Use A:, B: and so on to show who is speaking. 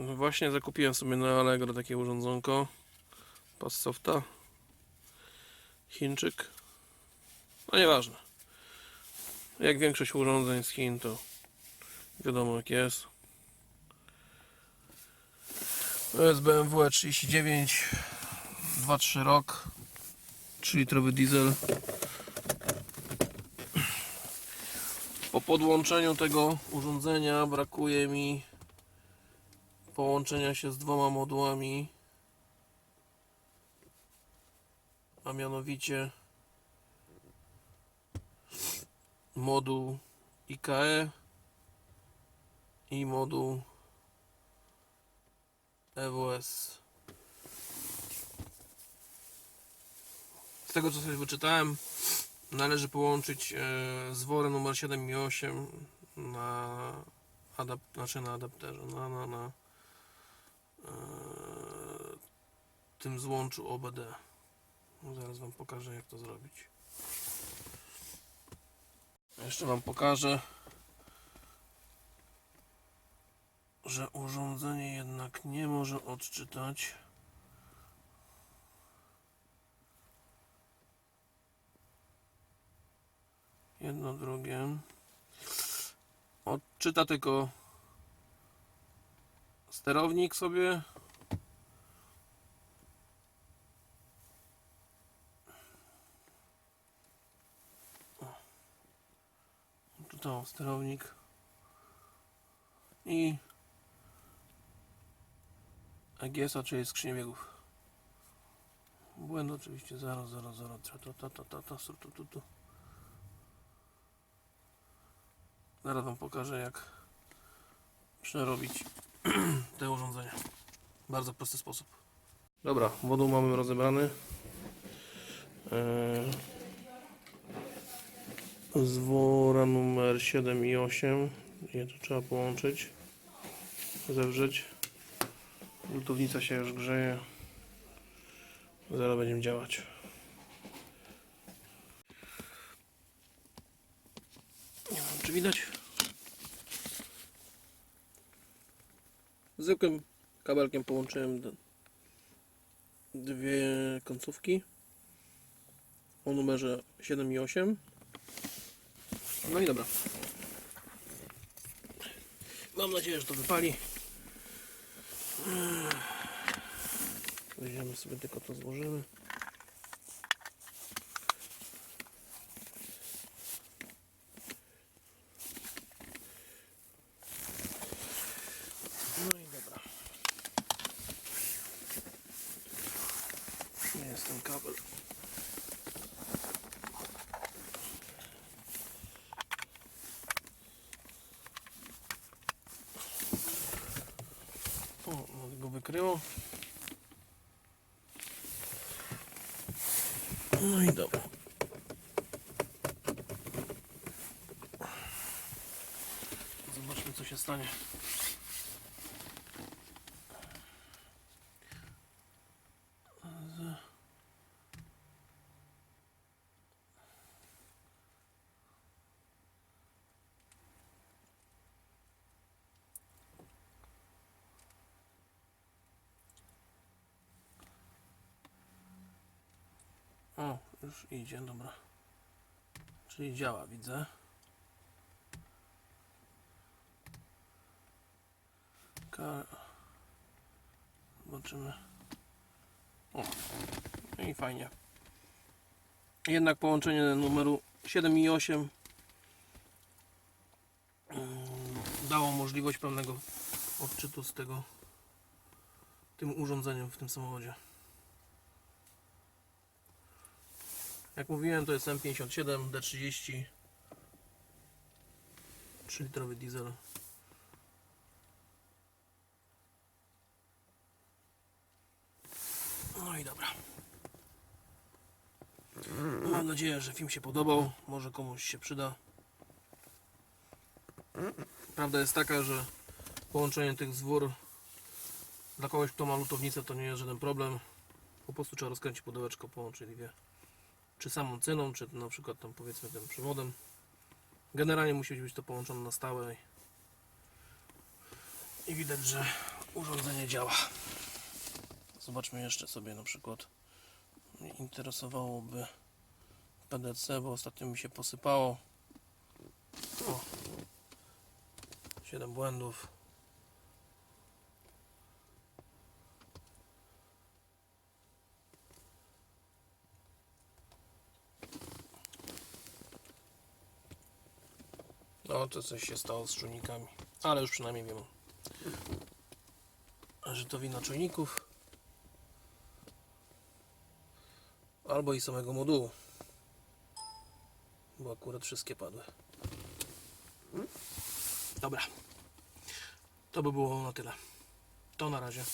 A: Właśnie zakupiłem sobie na Allegro takie urządzonko. Passofta. Chińczyk. No nieważne. Jak większość urządzeń z Chin to wiadomo jak jest. To jest BMW 39 2-3 rok 3 litrowy diesel po podłączeniu tego urządzenia brakuje mi połączenia się z dwoma modułami a mianowicie moduł IKE i moduł EWS z tego co sobie wyczytałem należy połączyć e, z worem numer 7 i 8 na adap znaczy na adapterze na, na, na tym złączu OBD zaraz wam pokażę jak to zrobić. Jeszcze wam pokażę że urządzenie jednak nie może odczytać. Jedno drugie. Odczyta tylko sterownik sobie odczytał sterownik i EGS-a, czyli skrzynię biegów błęd oczywiście 0, 0, 0, ta, ta, ta, ta, tu, tu, tu. Zaraz Wam pokażę jak przerobić te urządzenia. Bardzo prosty sposób. Dobra, moduł mamy rozebrany. Eee, Z wora numer 7 i 8 je tu trzeba połączyć, zewrzeć. Lutownica się już grzeje. Zaraz będziemy działać. Nie wiem, czy widać. Zwykłym kabelkiem połączyłem dwie końcówki o numerze 7 i 8. No i dobra. Mam nadzieję, że to wypali. Weźmiemy sobie tylko to złożymy. No i dobra. Jest ten kabel? O, go wykryło. No i dobra. Zobaczmy co się stanie. O, już idzie, dobra. Czyli działa, widzę. Ka Zobaczymy. O, no i fajnie. Jednak połączenie numeru 7 i 8 mm, dało możliwość pełnego odczytu z tego tym urządzeniem w tym samochodzie. Jak mówiłem, to jest M57 D30 3-litrowy diesel. No i dobra. Mam nadzieję, że film się podobał. Może komuś się przyda. Prawda jest taka, że połączenie tych zwór dla kogoś, kto ma lutownicę, to nie jest żaden problem. Po prostu trzeba rozkręcić pudełeczko, połączyć dwie czy samą ceną, czy na przykład tam powiedzmy tym przewodem. Generalnie musi być to połączone na stałe i widać, że urządzenie działa. Zobaczmy jeszcze sobie na przykład. Mnie interesowałoby PDC, bo ostatnio mi się posypało. O, 7 błędów. No, to coś się stało z czujnikami. Ale już przynajmniej wiem, że to wina czujników. Albo i samego modułu. Bo akurat wszystkie padły. Dobra. To by było na tyle. To na razie.